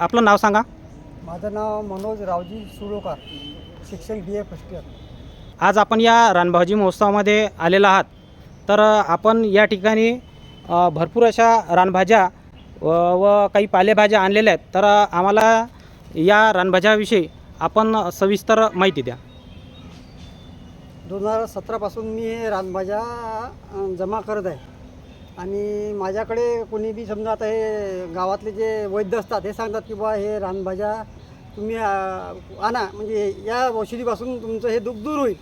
आपलं नाव सांगा. माझं नाव मनोज रावजी सुळोकार शिक्षक बी ए फर्स्ट इयर आज आपण या रानभाजी महोत्सवामध्ये आलेला आहात. तर आपण या ठिकाणी भरपूर अशा रानभाज्या व व काही पालेभाज्या आणलेल्या आहेत. तर आम्हाला या रानभाज्याविषयी आपण सविस्तर माहिती द्या. दोन हजार सतरापासून मी हे रानभाज्या जमा करत आहे. आणि माझ्याकडे कोणी बी समजा आता हे गावातले जे वैद्य असतात हे सांगतात की बा हे रानभाज्या तुम्ही आणा. म्हणजे या औषधीपासून तुमचं हे दुःख दूर होईल.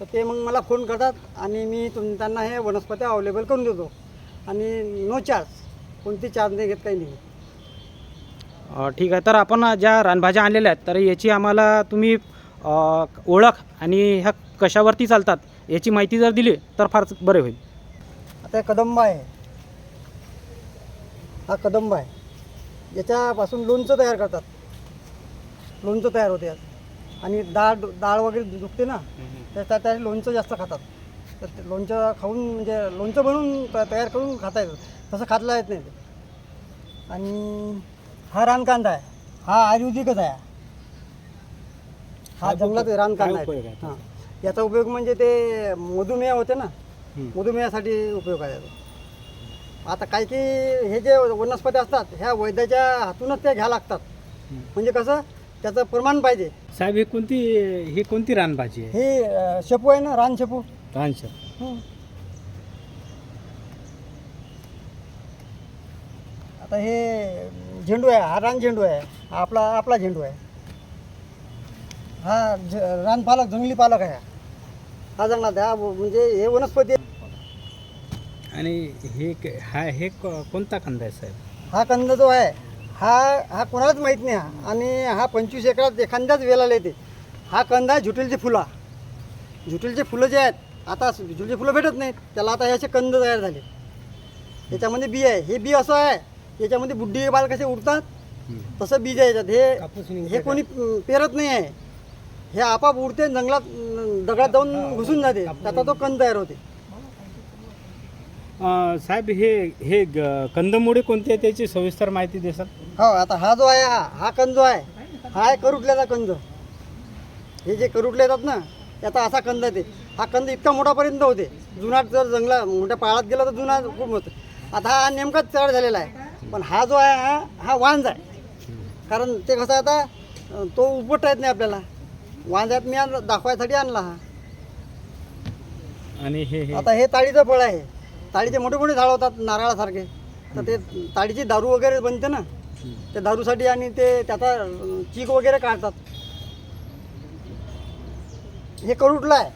तर ते मग मला फोन करतात आणि मी तुम त्यांना हे वनस्पत्या अवेलेबल करून देतो. आणि नो चार्ज. कोणती चार्ज नाही घेत काही नाही अ, ठीक आहे. तर आपण ज्या रानभाज्या आणलेल्या आहेत तर याची आम्हाला तुम्ही अ, ओळख आणि ह्या कशावरती चालतात याची माहिती जर दिली तर फारच बरे होईल. आता हे कदंबा आहे. हा कदंबा आहे. याच्यापासून लोणचं तयार करतात. लोणचं तयार होते. यात आणि डाळ डाळ वगैरे दुखते ना तर त्या त्या लोणचं जास्त खातात. तर ते लोणचं खाऊन म्हणजे लोणचं बनवून त- तयार करून खाता येतं. तसं खातला येत नाही ते. आणि हा रानकांदा आहे. हा आयुर्वेदिकच आहे. हा जंगलात रानकांदा आहे हां. याचा उपयोग म्हणजे ते मधुमेह होते ना मधुमेहासाठी उपयोग आहे. आता काही काही हे जे वनस्पती असतात ह्या वैद्याच्या हातूनच त्या घ्या लागतात. म्हणजे कसं? त्याचं प्रमाण पाहिजे. साहेब ही कोणती ही कोणती रानभाजी आहे? हे अं, शेपू आहे ना रान शेपू. रानशा हं. आता हे झेंडू आहे हा रान झेंडू आहे. हा आपला आपला झेंडू आहे. हा ज रान पालक जंगली पालक आहे. हा जंगलात आहे. हा म्हणजे हे वनस्पती. आणि हे क- हा हे को- कोणता कांदा आहे साहेब? हा कंद जो आहे हा हा कोणालाच माहीत नाही हा आणि हा पंचवीस एकरात एखाद्याच वेलाला येते. हा कंद आहे झुटेलची फुलं. झुटेलचे फुलं जे आहेत आता झुटेलची फुलं भेटत नाहीत त्याला आता याचे कंद तयार झाले. याच्यामध्ये बी आहे. हे बी असं आहे याच्यामध्ये बुड्डी बाल कसे उडतात तसं बीज आहे याच्यात हे हे कोणी अं, पेरत नाही आहे. हे आपाप उडते जंगलात अं, दगडात जाऊन घुसून जाते. त्याचा तो कंद तयार होते. साहेब हे हे कंदमुळे कोणते त्याची सविस्तर माहिती देसाल हो आता हा जो आहे हा हा कंद जो आहे हा आहे करुटल्याचा कंद. हे जे करुटले येतात ना त्याचा असा कंद आहे ते. हा कंद इतका मोठापर्यंत होते. जुनाट जर जंगला मोठ्या पाळात गेला तर जुना खूप होतं. आता हा नेमकाच चढ झालेला आहे. पण हा जो आहे हा हा वांज आहे. कारण ते कसं आहे आता तो उपटता येत नाही आपल्याला. वांज्यात मी दाखवायसाठी आणला हा. आणि हे? आता हे ताडीचं फळ आहे. ताडीचे मोठे मोठे झाड होतात नारळासारखे. तर ते ताडीची दारू वगैरे बनते ना त्या दारूसाठी आणि ते त्याचा चीक वगैरे काढतात. हे करुटलं आहे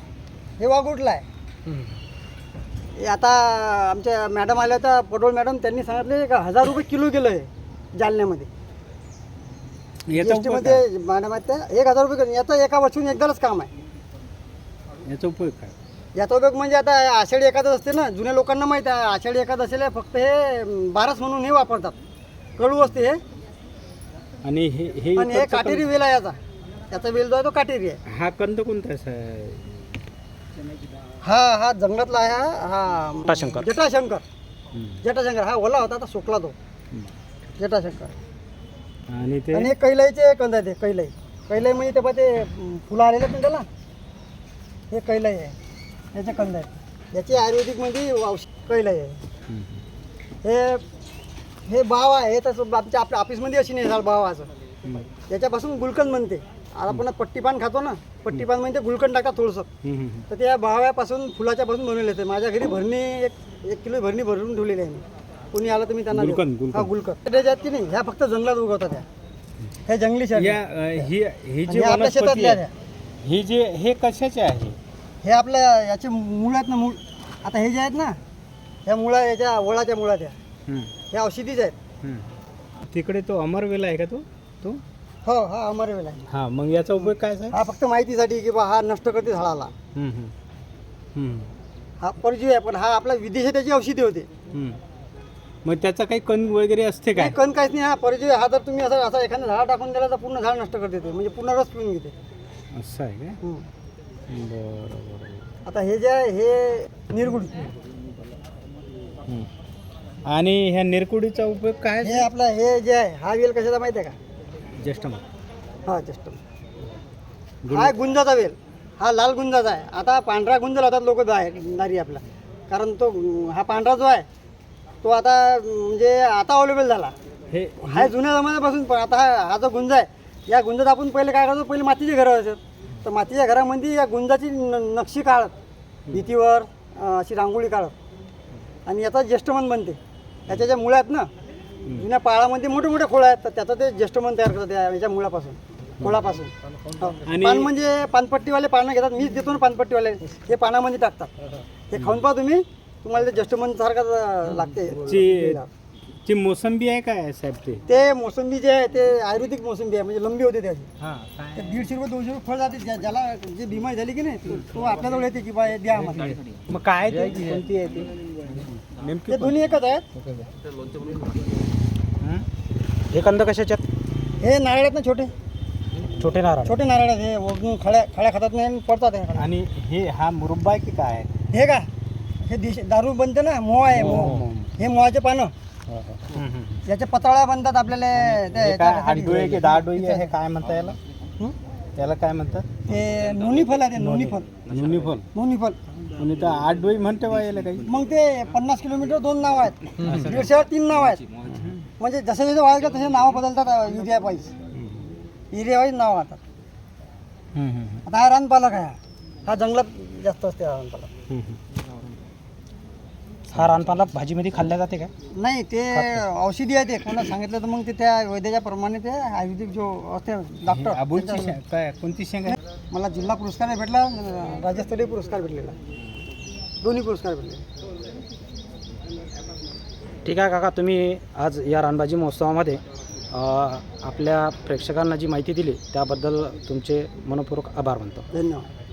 हे वागुटलं आहे आता आमच्या मॅडम आल्या होत्या पटोल मॅडम त्यांनी सांगितले का हजार रुपये किलो गेलं आहे जालन्यामध्ये मॅडम आहेत एक हजार रुपये. याचं एका वर्षून एकदाच काम आहे? याचा उपयोग काय? याचा उपयोग म्हणजे आता आषाढी एकादश असते ना जुन्या लोकांना माहीत आहे आषाढी एकादशीला फक्त हे बारस म्हणून हे वापरतात. कडू असते हे. आणि हे हे आणि हे इकडचं काटेरी वेल आहे याचा. याचा वेल जो आहे तो काटेरी आहे. हा कंद कोणता आहे साहेब? हा हा जंगलातला आहे हा हा जटाशंकर. जटाशंकर. हं. जटाशंकर. हा ओला होता आता सुकला तो. जटाशंकर. आणि ते आणि हे कैलाईचे कंद आहे ते कैलाई. कैलाई म्हणजे ते पहा ते अं, फुलं आलेले आहेत ना त्याला? हे कैलाई आहे. याचे कंद आहेत. याची आयुर्वेदिकमध्ये औष- कैलाई आहे. हं. हे बाव आहे तसं आमच्या आपल्या ऑफिसमध्ये अशी नाही बाव असं. हं. याच्यापासून गुलकंद बनते. आता आपण पट्टी पान खातो ना पट्टी पान म्हणजे गुलकंद टाकतात थोडंसं. हं, हं, तर त्या भाव्यापासून फुलाच्या पासून बनवले येते माझ्या घरी भरणी एक एक किलो भरणी भरून ठेवलेली आहे मी. कोणी आलं तर मी त्यांना. हा गुलकंद. त्याच्यात की नाही ह्या फक्त जंगलात उगवतात ह्या ह्या जंगली हं. ही ही आहे ही जे हे कशाचे आहे? हे आपल्या याचे मूळ आहेत ना मूळ. आता हे जे आहेत ना ह्या मुळा याच्या वळाच्या मुळात हं. ह्या औषधीच आहेत. तिकडे तो अमरवेल आहे का तो? तो? हो हा अमरवेल आहे. हा मग याचा उपयोग काय साहेब? हा फक्त माहितीसाठी की बा हा नष्ट करते झाडाला. हं, परजीवी आहे पण हा आपला विदेशात त्याची औषधी होते. मग त्याचा काही कण वगैरे असते काय? कण काहीच नाही हा परजीवी हा जर तुम्ही असं असा एखादा झाड टाकून दिला तर पूर्ण झाड नष्ट करते ते म्हणजे पूर्ण रस पिऊन घेते. असं आहे काय? हम्म. बरं बरं आता हे जे आहे हे निरगुडी. आणि ह्या निरकुडीचा उपयोग काय हे आपलं हे जे आहे हा वेल कशाचा माहिती आहे का? ज्येष्ठ मग हा जस्ट हा गुंजाचा वेल. हा लाल गुंजाचा आहे. आता पांढरा गुंज लावतात लोक बाहेर दारी आपला. कारण तो अं, हा पांढरा जो आहे तो आता अं, म्हणजे आता अवेलेबल झाला. हे हा जुन्या जमान्यापासून पण आता हा हा जो गुंज आहे या गुंजात आपण पहिले काय करतो? पहिले मातीचे घरं असत तर मातीच्या घरामध्ये या गुंजाची न नक्षी काढत भीतीवर अशी रांगोळी काढत आणि याचा ज्येष्ठमन बनते. याच्या ज्या मुळ्या आहेत ना जुन्या पाळामध्ये मोठे मोठे खोळं आहेत तर त्याचं ते ज्येष्ठमन तयार करतात याच्या मुळापासून खोळापासून. हो. आणि- पान म्हणजे पानपट्टीवाले पानं घेतात मीच देतो ना पानपट्टीवाले हे पानामध्ये टाकतात. हे खाऊन पहा तुम्ही तुम्हाला ते ज्येष्ठमन सारखंच अं, लागते. ची मोसंबी आहे काय साहेब ते? ते मोसंबी जे आहे ते आयुर्वेदिक मोसंबी आहे म्हणजे लंबी होते त्याची. हां काय? ते दीडशे रुपये दोनशे रुपये फळ जाते ज्या- ज्याला जे बिमारी झाली की नाही तो- तो आपल्याजवळ येते की बा हे द्या आम्हाला. मग काय ते? कोणती आहे ती? नेमकी ते दोन्ही एकच आहेत. हं? हे कंद कशाचे आहेत? हे नारळ आहेत ना छोटे. छोटे नारळ. छोटे नारळ आहेत हे ओढून खळ्या खळ्या खातात नाही आणि पडतात हे. आणि हे हा मुरब्बा आहे की काय? आहे हे का? हे दिश दारू बनते ना मोह आहे मोह. हे मोहाचे पानं. याच्या पत्राळ्या बनतात आपल्याला ते- काय आहे की दहा डोई आहे हे काय म्हणता याला? हं? याला काय म्हणतात? ते नोनी फल आहे ते नोनी फल नुनी फल नोनी फल आणि तर आठ डोई म्हणते बा याला काही. मग ते पन्नास किलोमीटर दोन नाव आहेत. दीडशेवर तीन नाव आहेत. म्हणजे जसे जसे वाढतात तसे नावं बदलतात युरिया वाईज. युरिया वाईज नाव राहतात. हं. आता हा रानपालक आहे. हा. हा जंगलात जास्त असते हा रानपालक. हा रानपाला भाजीमध्ये खाल्ल्या जाते का? नाही ते औषधी आहे ते. कोणा सांगितलं तर मग ते त्या वैद्याच्या प्रमाणे ते आयुर्वेदिक जो असते डॉक्टर काय कोणती शेंग आहे? मला जिल्हा पुरस्कार भेटला अं, राज्यस्तरीय पुरस्कार भेटलेला. दोन्ही पुरस्कार भेटले. ठीक आहे काका तुम्ही आज या रानबाजी महोत्सवामध्ये अ, आपल्या प्रेक्षकांना जी माहिती दिली त्याबद्दल तुमचे मनपूर्वक आभार मानतो. धन्यवाद.